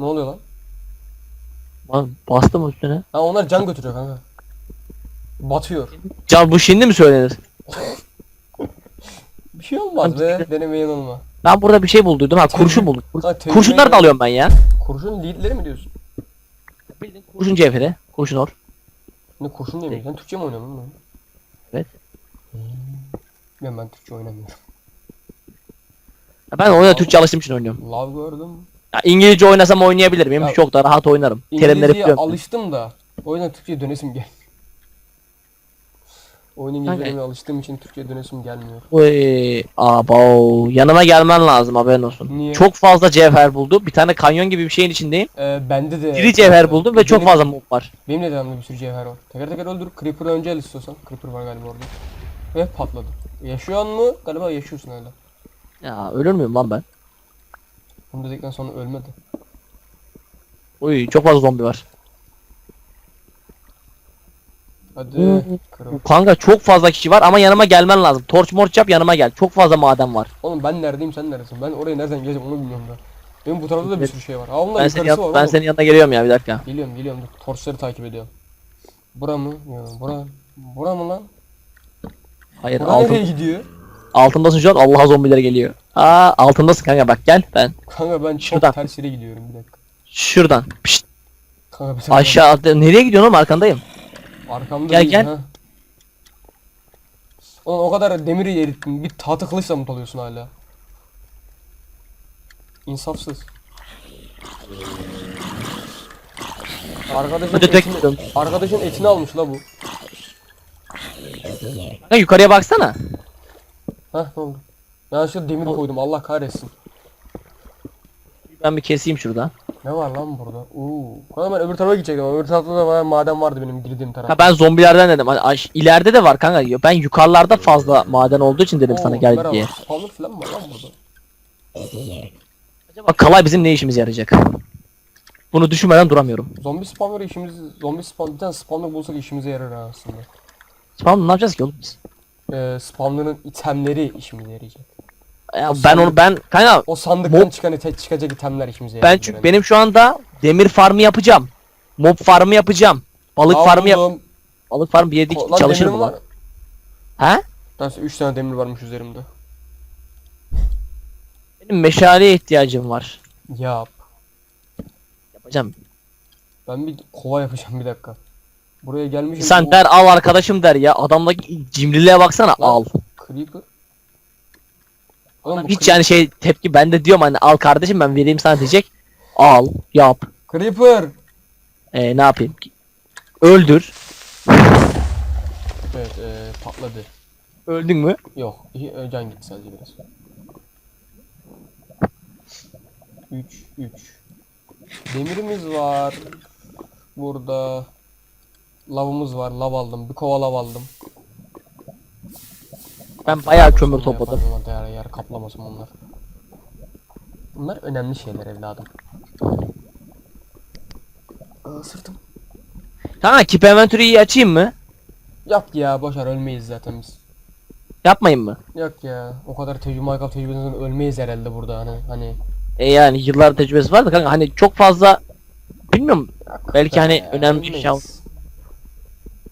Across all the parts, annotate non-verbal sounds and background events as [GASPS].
Ne oluyor lan? Lan bastım üstüne. Ha onlar can götürüyor kanka. Batıyor. Can bu şimdi mi söylenir? [LAUGHS] Bir şey olmaz be. Deneme yanılma. Ben burada bir şey bulduydum ha kurşun buldum. Kur- Ha, Kurşunları da alıyorum ben ya. Kurşun liderleri mi diyorsun? Bildiğin kurşun cevheri. Kurşun or. Ne kurşun diye mi? Sen Türkçe mi oynuyorsun lan? Evet. Hmm. Ben ben Türkçe oynamıyorum. Ben oyuna Türkçe alıştığım için oynuyorum. Lav gördüm. Ya İngilizce oynasam oynayabilirim. Benim Ya, çok da rahat oynarım. Terimleri İngilizceye biliyorum. alıştım da. O yüzden Türkçe'ye dönesim gel. Oyun İngilizce'ye alıştığım için Türkçe'ye dönesim gelmiyor. Oy, abo, yanıma gelmen lazım haberin olsun. Niye? Çok fazla cevher buldu. Bir tane kanyon gibi bir şeyin içindeyim. Ee, bende de... Diri cevher buldum ve çok Benim- fazla mob var. Benim de devamlı bir sürü cevher var. Teker teker öldür. Creeper'ı önce al istiyorsan. Creeper var galiba orada. Ve patladı. Yaşıyor mu? Galiba yaşıyorsun hala. Ya ölür müyüm lan ben? Bunu dedikten sonra ölmedi. Uy çok fazla zombi var. Hadi. Kırıl. Kanka çok fazla kişi var ama yanıma gelmen lazım. Torç morç yap yanıma gel. Çok fazla maden var. Oğlum ben neredeyim sen neredesin? Ben oraya nereden geleceğim onu bilmiyorum da. Benim bu tarafta da bir sürü şey var. Aa Ben senin, yan- var ben oğlum. senin yanına geliyorum ya bir dakika. Geliyorum geliyorum dur. Torçları takip ediyorum. Bura mı? Yok bura. Bura mı lan? Hayır Bura altın, nereye gidiyor? Altındasın şu an Allah'a zombiler geliyor. Aa altındasın kanka bak gel ben. Kanka ben çok Şuradan. ters yere gidiyorum bir dakika. Şuradan. Pişt, Kanka bir dakika. aşağı nereye gidiyorsun oğlum arkandayım. Arkamda Gel, değil, gel. ha. Oğlum o kadar demiri erittin. Bir tahta kılıçla mı dalıyorsun hala? İnsafsız. Arkadaşın Hadi tek etini, gidiyorum. arkadaşın etini almış la bu. Kanka yukarıya baksana. Hah ne oldu? Yanlışlıkla demir koydum Allah kahretsin. Ben bir keseyim şurada. Ne var lan burada? Uuu. Kanka ben öbür tarafa gidecektim ama öbür tarafta da bayağı maden vardı benim girdiğim taraf. Ha ben zombilerden dedim. Hani aş- ileride de var kanka. Ben yukarılarda fazla maden olduğu için dedim sana Oo, gel diye. Spawner falan mı var lan burada? Acaba kalay bizim ne işimize yarayacak? Bunu düşünmeden duramıyorum. Zombi spawner işimiz, zombi spawn, bir tane spawner bulsak işimize yarar ha aslında. Tamam ne yapacağız ki oğlum biz? Ee, spawner'ın itemleri işimize yarayacak. Ya O ben sandık- onu ben kanka O sandıktan Mob- çıkan ite, çıkacak itemler işimize ben yarayacak. çünkü benim şu anda demir farmı yapacağım. Mob farmı yapacağım. Balık farmı yap. Balık farmı bir yerde Lan çalışır demirim mı var. lan? He? Nasıl 3 tane demir varmış üzerimde. Benim meşaleye ihtiyacım var. Yap. Yapacağım. Ben bir kova yapacağım bir dakika. Buraya gelmişim. Sen der al arkadaşım der ya. Adamdaki cimriliğe baksana al. Creeper. Oğlum Hiç yani şey tepki ben de diyorum hani al kardeşim ben vereyim sana diyecek. Al yap. Creeper. E ne yapayım? Öldür. Evet ee, patladı. Öldün mü? Yok. ö, Can gitti sadece biraz. 3 3 Demirimiz var. Burada lavımız var. Lav aldım. Bir kova lav aldım. Ben bayağı kömür topladım. Yer, yer kaplamasın bunlar. Bunlar önemli şeyler evladım. Aa, sırtım. Kanka Keep Inventory'yi açayım mı? Yok ya boşver ölmeyiz zaten biz. Yapmayayım mı? Yok ya o kadar tecrübe Minecraft tecrübesinden ölmeyiz herhalde burada hani hani. E yani yıllar tecrübesi var da kanka hani çok fazla bilmiyorum Yok Belki be, hani önemli bir şey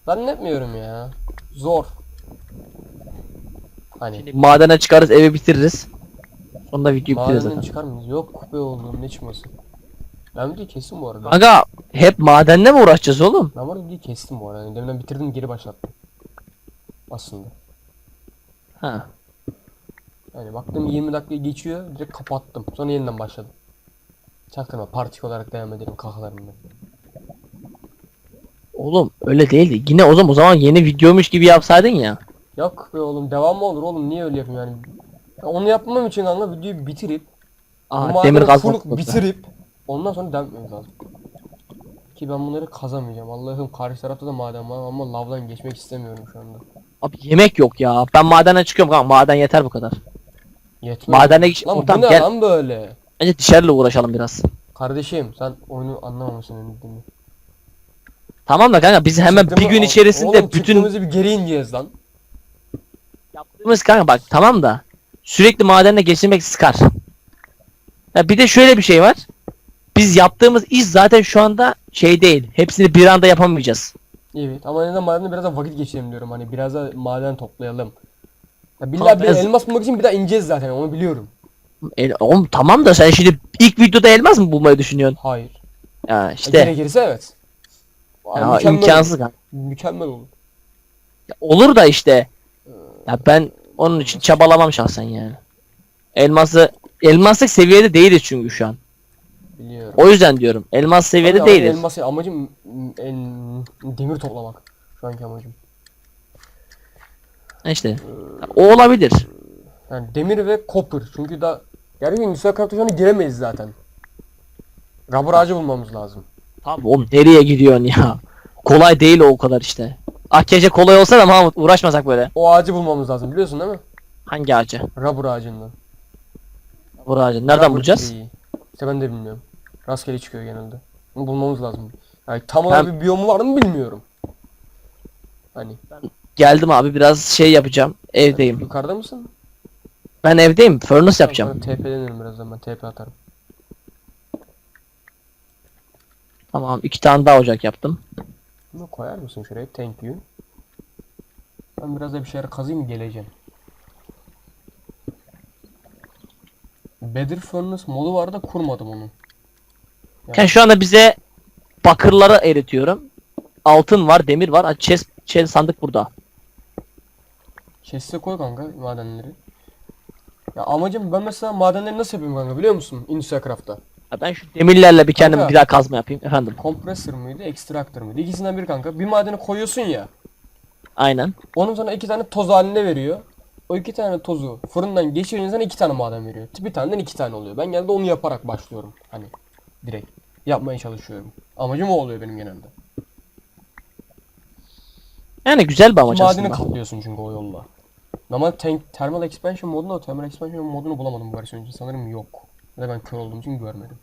Zannetmiyorum ya. Zor. Hani madene çıkarız evi bitiririz. Sonunda videoyu bitiririz madenden zaten. çıkar mıyız? Yok be oğlum ne çıkması. Ben videoyu kestim bu arada. Kanka hep madenle mi uğraşacağız oğlum? Ben bu arada videoyu kestim bu arada. Yani deminden bitirdim geri başlattım. Aslında. Ha. Yani baktım 20 dakika geçiyor direkt kapattım. Sonra yeniden başladım. Çaktırma partik olarak devam edelim kakalarımda. Oğlum öyle değildi. Yine o zaman o zaman yeni videomuş gibi yapsaydın ya. Yok be oğlum devam mı olur oğlum niye öyle yapayım yani. Ya onu yapmam için kanka videoyu bitirip Aa demir full kazmak bitirip ondan sonra devam etmemiz lazım. Ki ben bunları kazamayacağım. Allah'ım karşı tarafta da maden var ama lavdan geçmek istemiyorum şu anda. Abi yemek yok ya. Ben madene çıkıyorum kanka. Maden yeter bu kadar. Yetmez. Madene geç. Lan bu Ortam ne gel. lan böyle? Bence dışarıyla uğraşalım biraz. Kardeşim sen oyunu anlamamışsın önünde. Tamam da kanka biz hemen bir gün içerisinde bütün Çıktığımızı bir geri ineceğiz lan. yaptığımız kanka bak tamam da sürekli madenle geçirmek sıkar. Ya bir de şöyle bir şey var. biz yaptığımız iş zaten şu anda şey değil. Hepsini bir anda yapamayacağız. Evet ama neden madende biraz da vakit geçirelim diyorum. Hani biraz da maden toplayalım. Ya billahi Tamam, bir ben- elmas bulmak için bir daha ineceğiz zaten onu biliyorum. E, oğlum tamam da sen şimdi ilk videoda elmas mı bulmayı düşünüyorsun? Hayır. Ya İşte. işte Gerekirse evet. Ya, mükemmel imkansız. Olur. kanka. Mükemmel olur. Ya Olur da işte. Ya ben onun için çabalamam şahsen yani. Elması elmaslık seviyede değiliz çünkü şu an. Biliyorum. O yüzden diyorum. Elmas seviyede ama değiliz. Elmas amacım m- en, demir toplamak. Şu anki amacım. İşte. O olabilir. Yani demir ve copper. Çünkü da gerçekten şu an giremeyiz zaten. Rubber ağacı bulmamız lazım. Tamam oğlum nereye gidiyorsun ya? Kolay değil o o kadar işte. Ah keşke kolay olsa da Mahmut uğraşmasak böyle. O ağacı bulmamız lazım biliyorsun değil mi? Hangi ağacı? Rubber ağacından. Bu ağacı. Nereden Rubber bulacağız? tree'yi. İşte ben de bilmiyorum. Rastgele çıkıyor genelde. Bunu bulmamız lazım. Yani tam olarak Ben- bir biyomu var mı bilmiyorum. Hani Geldim abi biraz şey yapacağım. Evdeyim. yukarıda mısın? Ben evdeyim. Furnace yapacağım. TP'lenirim birazdan ben TP atarım. Tamam iki tane daha ocak yaptım. Bunu koyar mısın şuraya? Thank you. Ben biraz da bir şeyler kazayım geleceğim. Bedir Furnace modu var da kurmadım onu. Yani şu anda bize bakırları eritiyorum. Altın var, demir var. Chest, chest sandık burada. Chest'e koy kanka madenleri. Ya amacım ben mesela madenleri nasıl yapıyorum kanka biliyor musun? Industrial Craft'ta. Ha, ben şu demirlerle bir kendim Kanka. bir daha kazma yapayım efendim. Compressor mıydı, extractor mıydı? İkisinden biri kanka. Bir madeni koyuyorsun ya. Aynen. Onun sana iki tane toz halinde veriyor. O iki tane tozu fırından geçirince sana iki tane maden veriyor. Bir taneden iki tane oluyor. Ben genelde onu yaparak başlıyorum. Hani direkt yapmaya çalışıyorum. Amacım o oluyor benim genelde. Yani güzel bir amaç Madeni aslında. katlıyorsun çünkü o yolla. Normal tank, thermal expansion modunda o thermal expansion modunu bulamadım bu versiyon için. Sanırım yok. Da ben kör olduğum için görmedim.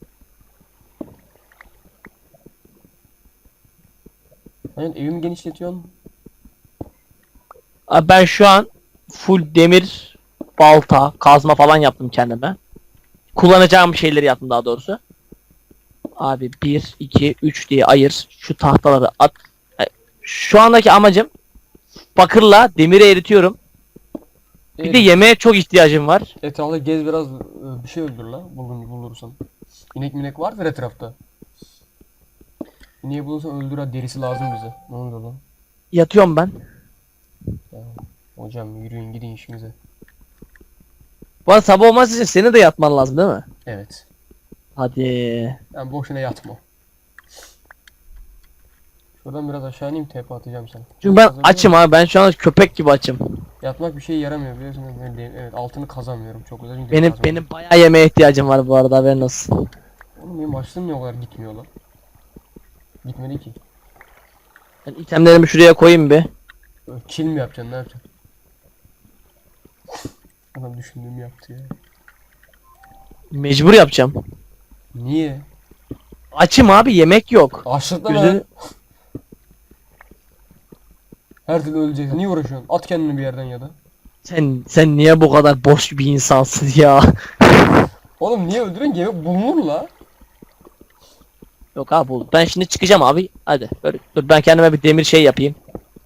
Yani evimi genişletiyorsun. Abi ben şu an full demir, balta, kazma falan yaptım kendime. Kullanacağım şeyleri yaptım daha doğrusu. Abi 1, 2, 3 diye ayır. Şu tahtaları at. Şu andaki amacım bakırla demiri eritiyorum. Bir de yemeğe çok ihtiyacım var. Etrafta gez biraz e, bir şey öldür la bulun bulursan. İnek minek vardır etrafta. İneği bulursan öldür ha derisi lazım bize. Ne oluyor lan? Yatıyorum ben. Hocam yürüyün gidin işinize. Bu arada sabah olmaz için senin de yatman lazım değil mi? Evet. Hadi. Yani boşuna yatma. Şuradan biraz aşağı ineyim tepe atacağım sana. Çünkü ben açım abi. Ben şu an köpek gibi açım. Yatmak bir şeye yaramıyor biliyorsun. Evet altını kazamıyorum çok güzel. çünkü Benim kazmıyorum. benim bayağı yemeğe ihtiyacım var bu arada haberin olsun. Oğlum benim açlığım niye o kadar gitmiyor lan? Gitmedi ki. Ben itemlerimi şuraya koyayım bir. Böyle Kill mi yapacaksın ne yapacaksın? Adam düşündüğümü yaptı ya. Mecbur yapacağım. Niye? Açım abi yemek yok. Açlıktan Güzel. Her türlü öleceksin. Niye uğraşıyorsun? At kendini bir yerden ya da. Sen sen niye bu kadar boş bir insansın ya? [LAUGHS] Oğlum niye öldürün? Yemek bulunur la. Yok abi bu. Ben şimdi çıkacağım abi. Hadi. Böyle, dur ben kendime bir demir şey yapayım.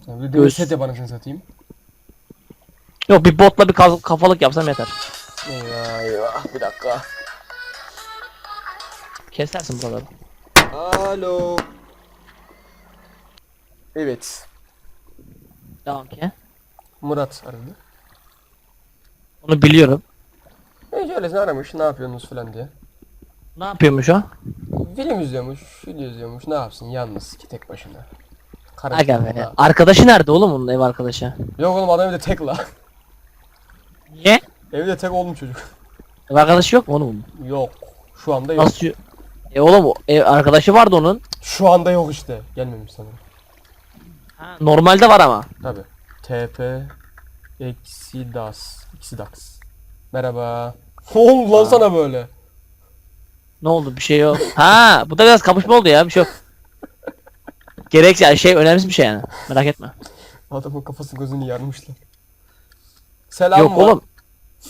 Ya bir de demir Göz. set yap anasını satayım. Yok bir botla bir kafalık yapsam yeter. Eyvah eyvah bir dakika. Kesersin buraları. Alo. Evet. Devam ki. Murat aradı. Onu biliyorum. E öylesine aramış ne yapıyorsunuz falan diye. Ne yapıyormuş o? Film izliyormuş, video izliyormuş ne yapsın yalnız ki tek başına. Aga Karantinada. be. Arkadaşı nerede oğlum onun ev arkadaşı? Yok oğlum adam evde tek la. Niye? Evde tek oğlum çocuk. Ev arkadaşı yok mu onun? Yok. Şu anda yok. Nasıl? E oğlum o ev arkadaşı vardı onun. Şu anda yok işte. Gelmemiş sanırım. Normalde var ama. Tabi. TP eksi das. Eksi dax. Merhaba. [LAUGHS] Oğlum lan sana böyle. Ne oldu bir şey yok. ha bu da biraz kapışma oldu ya bir şey yok. [LAUGHS] Gerekse yani şey önemsiz bir şey yani. Merak etme. Adamın kafasını gözünü yarmışlar. Selam yok var. oğlum.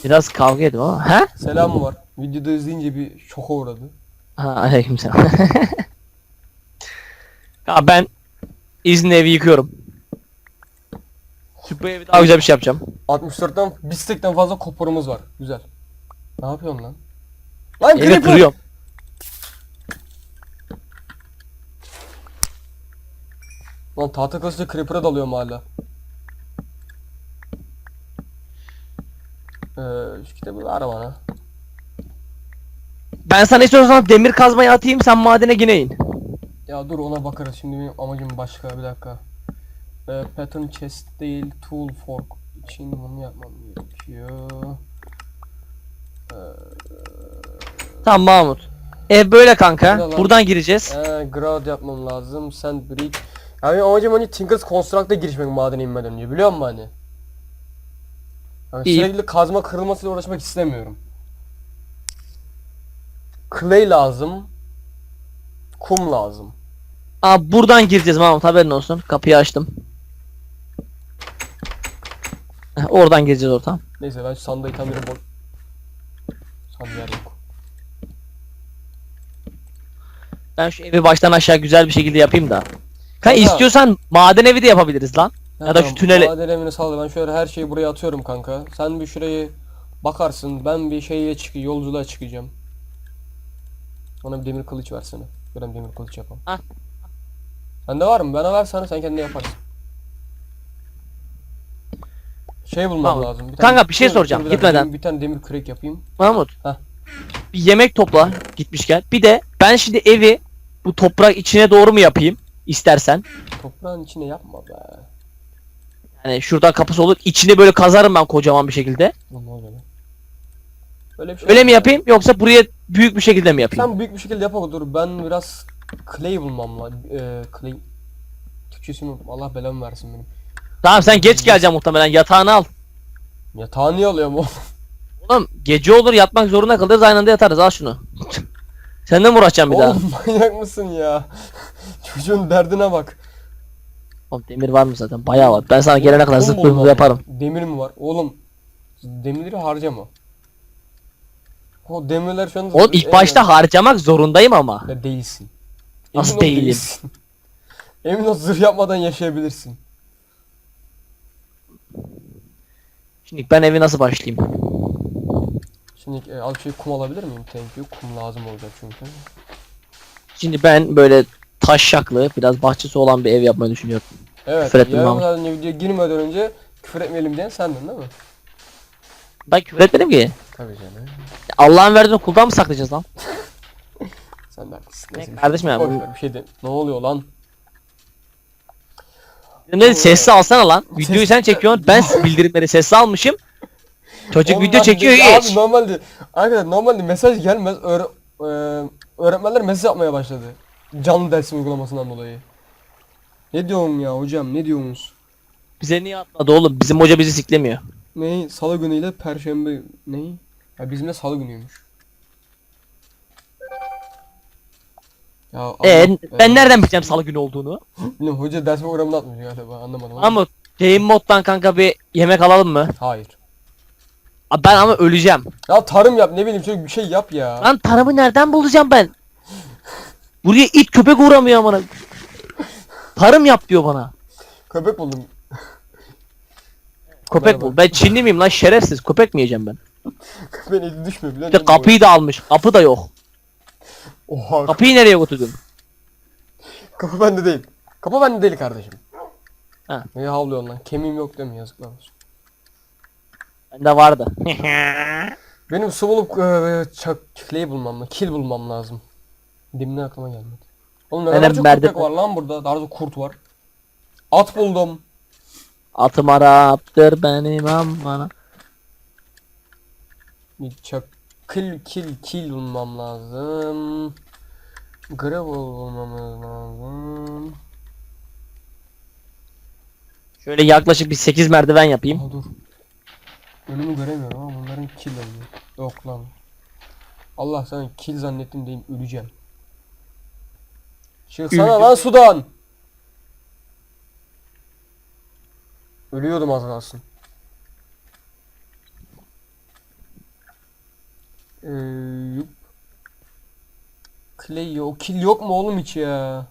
Biraz kavga edin ama. Ha? Selam var. Videoda izleyince bir şoka uğradı. Ha aleykümselam. [LAUGHS] ya ben izinle evi yıkıyorum. Şu bu evi daha güzel bir şey yapacağım. 64'ten bir stekten fazla koparımız var. Güzel. Ne yapıyorsun lan? Lan Evet creeper! duruyorum. Lan tahta kılıçla creeper'a dalıyorum hala. Ee, şu kitabı ver bana. Ben sana istiyorsan demir kazmayı atayım sen madene yine in. Ya dur ona bakarız şimdi benim amacım başka bir dakika. Ee, pattern chest değil tool fork için bunu yapmam gerekiyor. Tamam Mahmut. Ev böyle kanka. lan? Buradan gireceğiz. Ee, grout yapmam lazım. Sand brick. Ya benim amacım hani Tinker's Construct'a girişmek madene inmeden önce biliyor musun hani? Yani İyi. sürekli kazma kırılmasıyla uğraşmak istemiyorum. Clay lazım. Kum lazım. Aa buradan gireceğiz Mahmut haberin olsun. Kapıyı açtım. Heh, Oradan gireceğiz ortam. Neyse ben şu sandığı itemleri bol... Sandığı yok. Ben şu evi baştan aşağı güzel bir şekilde yapayım da. Kanka Kanka. istiyorsan maden evi de yapabiliriz lan. Ya da şu tünele- Maden evini sal. Ben şöyle her şeyi buraya atıyorum kanka. Sen bir şurayı bakarsın. Ben bir şeye çık yolculuğa çıkacağım. Bana bir demir kılıç versene. Ben demir kılıç yapalım. Sende var mı? Bana ver sana sen kendin yaparsın. Şey bulmam Tamam. lazım. Bir Kanka, bir şey soracağım, bir gitmeden. demir- Bir tane demir kürek yapayım. Mahmut. Heh. Bir yemek topla gitmişken. Bir de ben şimdi evi bu toprak içine doğru mu yapayım istersen. Toprağın içine yapma be. Yani şuradan kapısı olur. İçine böyle kazarım ben kocaman bir şekilde. Oluyor lan? Öyle bir şey Öyle mi yapayım yoksa buraya büyük bir şekilde mi yapayım? Sen büyük bir şekilde yap dur ben biraz clay bulmam lazım. Ee, clay. Türkçesini unuttum. Allah belamı versin benim. Tamam sen geç geleceksin muhtemelen yatağını al. Yatağı niye alıyorum oğlum? Oğlum gece olur yatmak zorunda kalırız aynı anda yatarız al şunu. Sen de mi uğraşacaksın bir daha? Oğlum manyak mısın ya? Çocuğun derdine bak. Oğlum demir var mı zaten? Bayağı var. Ben sana gelene kadar zırt yaparım. Demir mi var? Oğlum demirleri harcama. O demirler şu anda... Oğlum ilk başta harcamak zorundayım ama. Ya değilsin. Nasıl Emin değilim? [LAUGHS] Emin ol zırh yapmadan yaşayabilirsin. Şimdi ben evi nasıl başlayayım? Şimdi e, şey kum alabilir miyim? Thank you. Kum lazım olacak çünkü. Şimdi ben böyle taşşaklı biraz bahçesi olan bir ev yapmayı düşünüyorum. Evet. Küfür etmem yarım saat önce videoya girmeden önce küfür etmeyelim diyen sendin değil mi? Ben küfür etmedim ki. Tabii canım. Allah'ın verdiğini kuldan mı saklayacağız lan? [LAUGHS] Sen de haklısın. Ne Neyse, bir kardeşim şey, ya, boş bu- ver, bir şey de. Ne oluyor lan? Ne sessiz alsana lan. Videoyu sen çekiyorsun. Ben [LAUGHS] bildirimleri sessiz almışım. Çocuk Oğlum video çekiyor dedi- geç. Abi normalde arkadaşlar normalde mesaj gelmez. Öğre, e, öğretmenler mesaj yapmaya başladı. Canlı ders uygulamasından dolayı. Ne diyorum ya hocam ne diyorsunuz? Bize niye atmadı oğlum? Bizim hoca bizi siklemiyor. Ney? Salı günüyle perşembe ney? Ya bizim de salı günüymüş. Ya Allah- Ee, ben e, nereden bileceğim salı günü olduğunu? Bilmiyorum hoca ders programını atmış galiba anlamadım. ama. Game moddan kanka bir yemek alalım mı? Hayır. Abi Ben ama öleceğim. Ya tarım yap ne bileyim çocuk bir şey yap ya. Lan tarımı nereden bulacağım ben? Buraya it köpek uğramıyor bana. Tarım yap diyor bana. Köpek buldum. Köpek bul. Ben Çinli miyim lan şerefsiz? Köpek mi yiyeceğim ben? [LAUGHS] Köpeğin eti düşmüyor biliyor musun? kapıyı da almış. Kapı da yok. Oha Kapıyı nereye götürdün? kapı bende değil. Kapı bende değil kardeşim. Ha. Ne havlıyorsun lan? Kemiğim yok mi yazıklar olsun. Bende vardı. [LAUGHS] Benim su bulup e, çak, clay bulmam, kill bulmam lazım. Deminden aklıma gelmedi. Oğlum ne kadar çok köpek var lan burada. Daha doğrusu kurt var. At buldum. Atım Arap'tır benim amana. Bir çak kill kill kill bulmam lazım. Gravel bulmamız lazım. Şöyle yaklaşık bir 8 merdiven yapayım. Aha dur. Önümü göremiyorum ama bunların kill oluyor. Yok lan. Allah sana kill zannettim diyeyim öleceğim. Çıksana Öldüm. lan sudan. Ölüyordum az kalsın. Ee, yup. Clay yok. Kill yok mu oğlum hiç ya?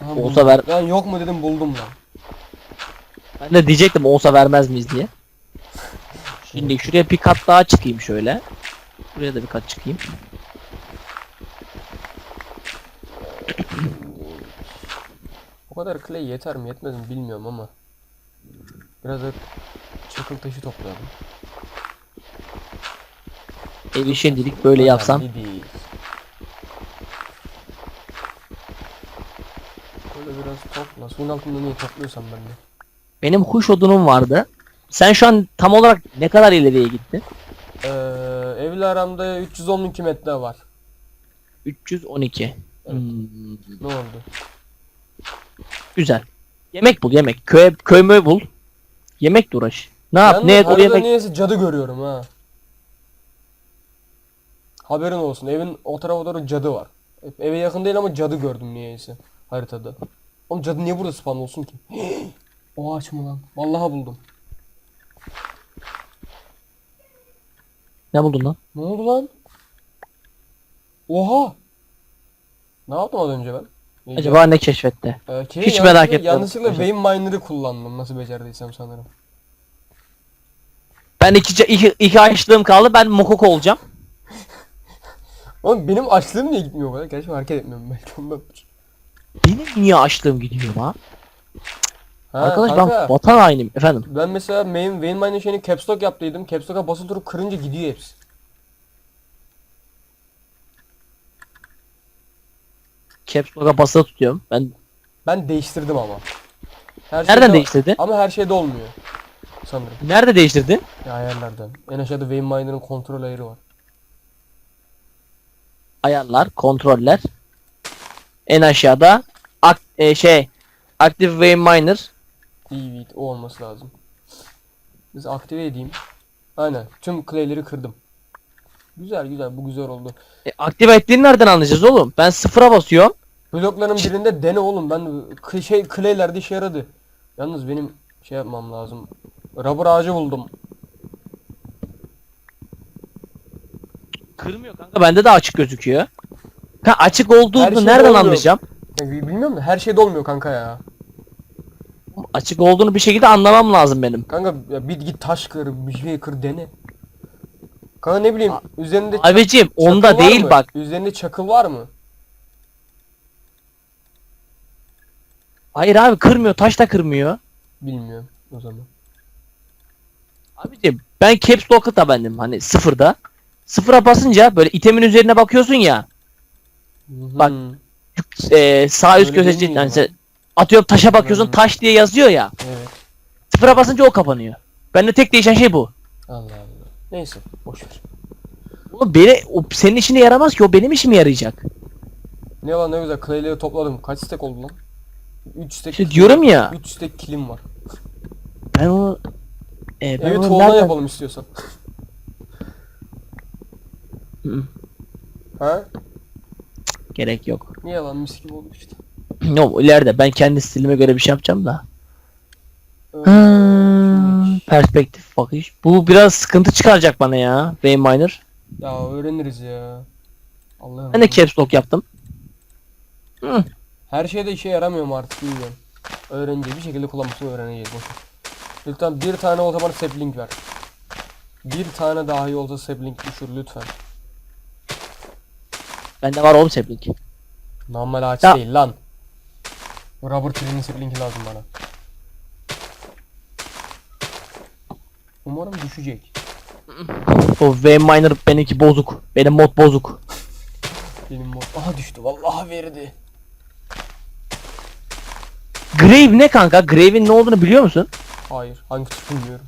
Aha, Olsa buldum. ver. Ben yok mu dedim buldum lan. Ben de diyecektim olsa vermez miyiz diye. [LAUGHS] Şimdi şuraya bir kat daha çıkayım şöyle. Buraya da bir kat çıkayım. O kadar clay yeter mi yetmez mi bilmiyorum ama. Biraz da çakıl taşı toplayalım. Evi şimdilik böyle yapsam. Değil. Böyle biraz topla. Suyun altında niye topluyorsam ben de. Benim kuş odunum vardı. Sen şu an tam olarak ne kadar ileriye gittin? Ee, evle aramda 312 metre var. 312. Evet. Hmm, Ne oldu? güzel. Yemek bul yemek. Köy köymü bul. Yemekle uğraş. Ne yap? Yalnız Ne et oraya haritada yemek. niyeyse cadı görüyorum ha. Haberin olsun. Evin o tarafa doğru cadı var. Eve yakın değil ama cadı gördüm niyeyse haritada. Oğlum cadı niye burada spawn olsun ki? [GASPS] o ağaç mı lan? Vallahi buldum. Ne buldun lan? Ne oldu lan? Oha! Ne yaptım az önce ben? İyi Acaba ne keşfetti? Ee, ki Hiç merak etmedim. Yanlışlıkla Vein Miner'ı kullandım nasıl becerdiysem sanırım. Ben iki, iki, iki açlığım kaldı. Ben mokoko olacağım. Oğlum benim açlığım niye gitmiyor kadar? Gerçi hareket etmiyorum belki ondan. Benim niye açlığım gidiyor lan? Ha, Arkadaş kanka, ben vatan hainiyim efendim. ben mesela main, Vein Miner şeyini caps lock yaptıydım. Caps lock'a basılı durup kırınca gidiyor hepsi. Caps Lock'a basılı tutuyorum. Ben Ben değiştirdim ama. Her nereden şeyde- değiştirdin? Ama her şeyde olmuyor. Sanırım. Nerede değiştirdin? Ya ayarlardan. En aşağıda Vein Miner'ın kontrol ayarı var. Ayarlar, kontroller. En aşağıda ak e, şey Active Wave Miner. Evet o olması lazım. Biz aktive edeyim. Aynen. Tüm clay'leri kırdım. Güzel güzel bu güzel oldu. E, aktive ettiğini nereden anlayacağız oğlum? Ben sıfıra basıyorum. Blokların birinde dene oğlum. Ben şey clay'lerde işe yaradı. Yalnız benim şey yapmam lazım. Rubber ağacı buldum. Kırmıyor kanka. Bende de açık gözüküyor. Ha açık olduğunu şeyde nereden olmuyor. anlayacağım? Ya, bilmiyorum da her şeyde olmuyor kanka ya. Açık olduğunu bir şekilde anlamam lazım benim. Kanka ya bir git taş kır, bir şey kır dene. Kanka ne bileyim üzerinde ç- Abicim onda değil mı? bak. Üzerinde çakıl var mı? Hayır abi kırmıyor. Taş da kırmıyor. Bilmiyorum o zaman. Abicim ben caps lock'ı da bendim hani sıfırda. Sıfıra basınca böyle itemin üzerine bakıyorsun ya. Bak, Hı, e, sağ üst Öyle yani ya? sen- atıyorum taşa bakıyorsun Hı. taş diye yazıyor ya. Evet. Sıfıra basınca o kapanıyor. Bende tek değişen şey bu. Allah Allah. Neyse boş ver. Oğlum beni, o senin işine yaramaz ki o benim işime yarayacak. Ne var ne güzel clay'leri topladım. Kaç stack oldu lan? 3 stack. İşte diyorum ya. 3 stack kilim var. Ben onu e, ben Evi onu tuğladan nereden- yapalım istiyorsan. Hı. ha? Gerek yok. Niye lan mis gibi oldu işte. [CLEARS THROAT] Yok ileride ben kendi stilime göre bir şey yapacağım da. Öyle. Hmm, perspektif bakış. Bu biraz sıkıntı çıkaracak bana ya. Vein Miner. Ya öğreniriz ya. Allah'ım. Ben de caps lock yaptım. Hı. Her şeyde işe yaramıyor mu artık bilmiyorum. Öğreneceğiz bir şekilde kullanmasını öğreneceğiz. Lütfen bir tane olsa bana sapling ver. Bir tane dahi olsa sapling düşür lütfen. Bende var oğlum sapling. Normal ağaç Ya- değil lan. Rubber tree'nin saplingi lazım bana. Umarım düşecek. O Vein Miner benimki bozuk. Benim mod bozuk. Benim mod. Aha düştü vallahi verdi. Grave ne kanka? Grave'in ne olduğunu biliyor musun? Hayır hangi tuş bilmiyorum.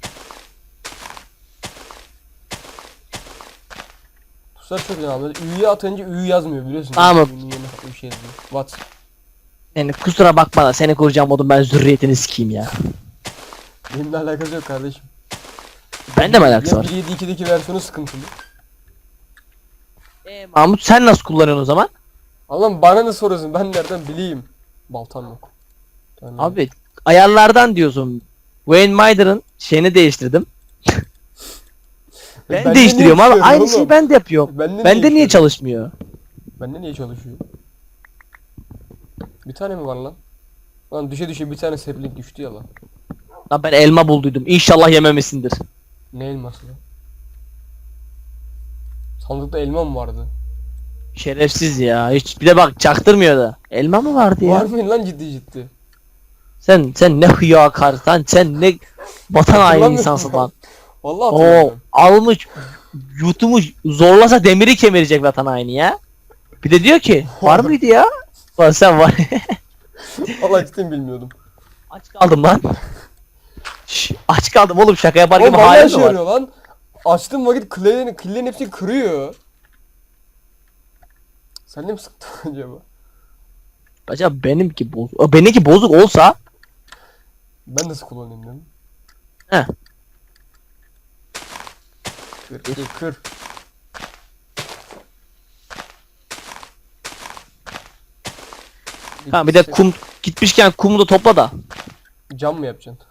Tuşlar çok önemli. Ü'ye atınca Ü yazmıyor biliyorsun. Tamam. Ü'nün yerine farklı bir şey yazıyor. What? Yani kusura bakma da seni kuracağım modun ben zürriyetini sikeyim ya. Benimle alakası yok kardeşim. Bende mi alakası Ya var? 1.7.2'deki versiyonu sıkıntılı. Mahmut sen nasıl kullanıyorsun o zaman? Allah'ım bana ne soruyorsun ben nereden bileyim. Baltam yok. Abi ayarlardan diyorsun. Wayne Miner'ın şeyini değiştirdim. Ben Bende değiştiriyorum niye abi. Aynı oğlum? şeyi ben de yapıyorum. Bende, Bende niye çıkıyor? çalışmıyor? Bende niye çalışıyor? Bir tane mi var lan? Lan düşe düşe bir tane sapling düştü ya lan. Lan ben elma bulduydum. İnşallah yememesindir. Ne elması lan? Sandıkta elma mı vardı? Şerefsiz ya. Hiç bir de bak çaktırmıyor da. Elma mı vardı ya? Var mı lan ciddi ciddi? Sen sen ne hıyakar sen sen ne vatan haini insansın ben. lan. Vallahi hatırlamıyorum. almış yutmuş zorlasa demiri kemirecek vatan haini ya. Bir de diyor ki var mıydı ya? Lan sen var. [LAUGHS] Vallahi cidden bilmiyordum. aç kaldım lan. Şş, aç kaldım oğlum şaka yapar Oğlum gibi vallahi halim mi var? yarıyor lan. Açtığım vakit killerin, killerin hepsini kırıyor. Sen de mi sıktın [LAUGHS] acaba? Acaba benimki bozuk. Benimki bozuk olsa Ben nasıl kullanayım dedim. Heh. Kır kır kır. ha bir de kum gitmişken kumu da topla da. Cam mı yapacaksın?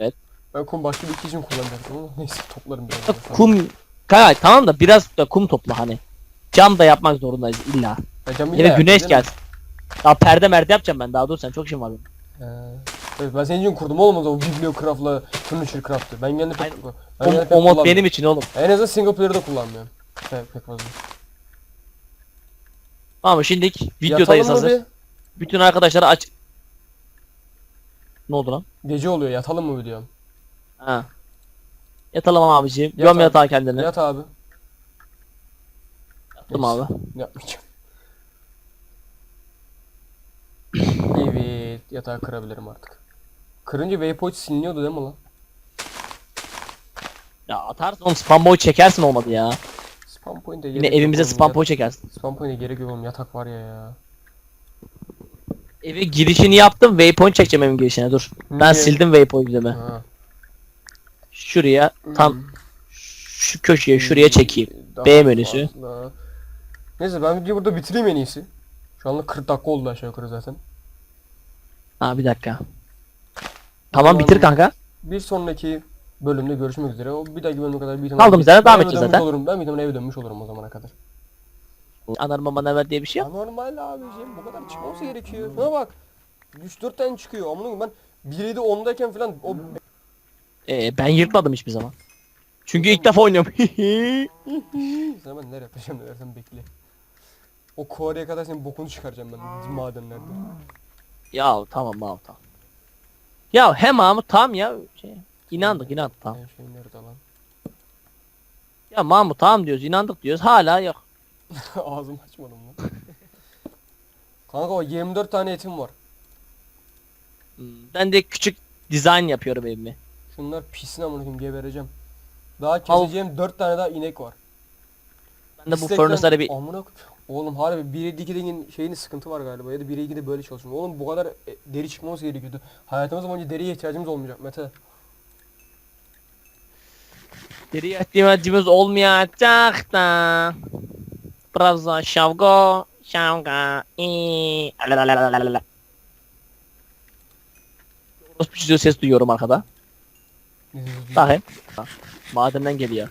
Evet. Ben kum başka bir iki için kullanacaktım ama neyse toplarım biraz. daha sonra. Kum Kanka tamam da biraz da kum topla hani. Cam da yapmak zorundayız illa. Ya cam illa Yine güneş gelsin. Daha perde merde yapacağım ben daha dur sen çok işim var benim. He. Evet ben senin için kurdum oğlum o Bibliocraft'la Furniture Craft'ı. Ben genelde pek, Aynen. ben O, genelde pek o mod kullanmıyorum. benim için oğlum. En azından single player'da kullanmıyorum. Pek, pek fazla. Tamam Yatalım videodayız mı hazır. bir? Bütün arkadaşlara aç. Ne oldu lan? Gece oluyor yatalım mı diyorum. Ha. Yatalım abiciğim. Yat Göm abi. yatağa kendini. Yat abi. Yattım abi. Yapmayacağım. evet yatağı kırabilirim artık. Kırınca waypoint siliniyordu değil mi lan? Ya atarsın oğlum spam boy çekersin olmadı ya. Spam point'e Yine gerek yok evimize oğlum, spam yat- boy çekersin. Spam point'e gerek yok oğlum yatak var ya ya. Evi girişini yaptım waypoint çekeceğim evin girişine dur. Ben Niye? sildim waypoint'imi. Ha. Şuraya tam Hmm. şu köşeye şuraya çekeyim. Daha B menüsü. fazla. Neyse ben videoyu burada bitireyim en iyisi. Şu anlık 40 dakika oldu aşağı yukarı zaten. Ha bir dakika. Tamam bitir kanka. Bir sonraki bölümde görüşmek üzere. O bir dahaki bölüme kadar bir Kaldığımız yerden devam edeceğiz zaten. Olurum. Ben bir tane eve dönmüş olurum o zamana kadar. Anarma bana diye bir şey yok. Anormal abicim bu kadar çıkması gerekiyor. Şuna bak. 3-4 tane çıkıyor. Amına koyayım ben 1'ydi 10'dayken falan o Ee, ben yırtmadım hiçbir zaman. Çünkü ilk defa oynuyorum. [LAUGHS] Sana ben nereye yapacağım dersen bekle. O Kore'ye kadar senin bokunu çıkaracağım ben madenlerde. Ya tamam tamam tamam. Ya hem Mahmut tamam ya. Şey, inandık inandık tamam. En şey nerede lan? Ya Mahmut tamam diyoruz inandık diyoruz hala yok. [LAUGHS] Ağzımı açmadım lan. Kanka o 24 tane etim var. Hmm, Ben de küçük dizayn yapıyorum evimi. Şunlar pisin amına koyayım gebereceğim. Daha keseceğim 4 tane daha inek var. Ben de bu İstekten- furnace'ları bir Amına koy- Oğlum harbi 1 2'de şeyin sıkıntı var galiba ya da 1 2'de böyle çalışıyorum. Oğlum bu kadar e, deri çıkmamız gerekiyordu. Hayatımız boyunca deriye ihtiyacımız olmayacak Mete. deri ihtiyacımız olmayacak da. Biraz daha şavgo. Şavga. iii, alalalalala. Orospu çocuğu ses duyuyorum arkada. Bakayım. Bak, Madenden geliyor.